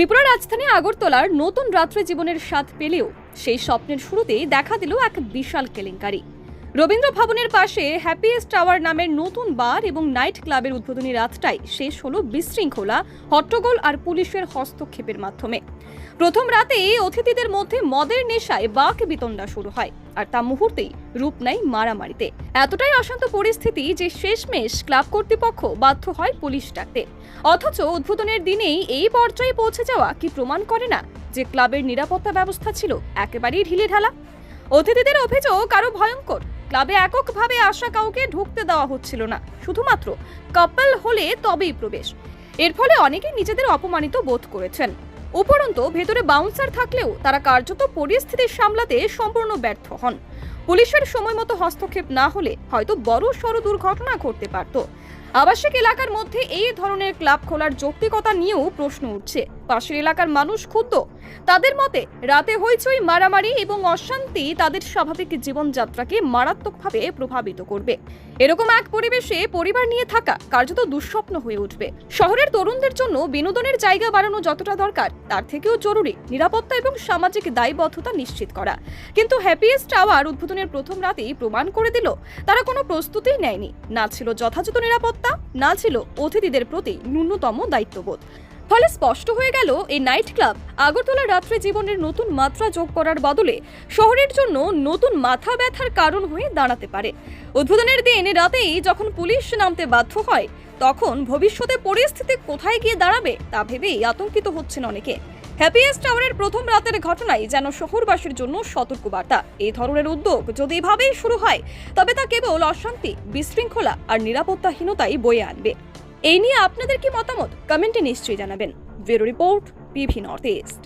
ত্রিপুরা রাজধানী আগরতলার নতুন রাত্রে জীবনের স্বাদ পেলেও সেই স্বপ্নের শুরুতেই দেখা দিল এক বিশাল কেলেঙ্কারি। রবীন্দ্র ভবনের পাশে হ্যাপিয়েস্ট টাওয়ার নামের নতুন বার এবং নাইট ক্লাবের উদ্বোধনী রাতটাই শেষ হলো বিশৃঙ্খলা, হট্টগোল আর পুলিশের হস্তক্ষেপের মাধ্যমে। প্রথম রাতেই অতিথিদের মধ্যে মদের নেশায় বাক বিতণ্ডা শুরু হয়, আর তা মুহূর্তেই রূপ নেয় মারামারিতে। এতটাই অশান্ত পরিস্থিতি যে শেষমেশ ক্লাব কর্তৃপক্ষ বাধ্য হয় পুলিশ ডাকতে। অথচ উদ্বোধনের দিনেই এই পর্যায়ে পৌঁছে যাওয়া কি প্রমাণ করে না যে ক্লাবের নিরাপত্তা ব্যবস্থা ছিল একেবারেই ঢিলে ঢালা অতিথিদের অভিযোগ আরও ভয়ঙ্কর। ক্লাবে এককভাবে আসা কাউকে ঢুকতে দেওয়া হচ্ছিল না। শুধুমাত্র কাপল হলে তবেই প্রবেশ। এর ফলে অনেকে নিজেদের অপমানিত বোধ করেছেন। উপরন্তু ভেতরে বাউন্সার থাকলেও তারা কার্যত পরিস্থিতি সামলাতে সম্পূর্ণ ব্যর্থ হন। পুলিশের সময় মতো হস্তক্ষেপ না হলে হয়তো বড় সড় দুর্ঘটনা ঘটতে পারত। আবাসিক এলাকার মধ্যে এই ধরনের ক্লাব খোলার যৌক্তিকতা নিয়েও প্রশ্ন উঠছে। পাশের এলাকার মানুষ ক্ষুব্ধ তাদের মতে, রাতে হইচই, মারামারি এবং অশান্তি তাদের স্বাভাবিক জীবনযাত্রাকে মারাত্মকভাবে প্রভাবিত করবে। এরকম এক পরিবেশে পরিবার নিয়ে থাকা কার্যত দুঃস্বপ্ন হয়ে উঠবে। শহরের তরুণদের জন্য বিনোদনের জায়গা বাড়ানো যতটা দরকার, তার থেকেও জরুরি নিরাপত্তা এবং সামাজিক দায়বদ্ধতা নিশ্চিত করা। কিন্তু হ্যাপিয়েস্ট টাওয়ার উদ্বোধনের প্রথম রাতেই প্রমাণ করে দিল, তারা কোনো প্রস্তুতিই নেয়নি। না ছিল যথাযথ নিরাপত্তা, না ছিল অতিথিদের প্রতি ন্যূনতম দায়িত্ববোধ। ফলে স্পষ্ট হয়ে গেল এই নাইট ক্লাব আগরতলা রাত্রে জীবনের নতুন মাত্রা যোগ করার বদলে শহরের জন্য নতুন মাথা ব্যথার কারণ হয়ে দাঁড়াতে পারে। উদ্বোধনের দিন রাতেই যখন পুলিশ নামতে বাধ্য হয়, তখন ভবিষ্যতে পরিস্থিতি কোথায় গিয়ে দাঁড়াবে তা ভেবেই আতঙ্কিত হচ্ছেন অনেকে। হ্যাপিয়েস্ট টাওয়ারের প্রথম রাতের ঘটনাই যেন শহরবাসীর জন্য সতর্কবার্তা। এই ধরনের উদ্যোগ যদি এভাবেই শুরু হয়, তবে তা কেবল অশান্তি, বিশৃঙ্খলা আর নিরাপত্তাহীনতাই বয়ে আনবে। এই নিয়ে আপনাদের কি মতামত? কমেন্টে নিশ্চয়ই জানাবেন। Bureau report PV north east.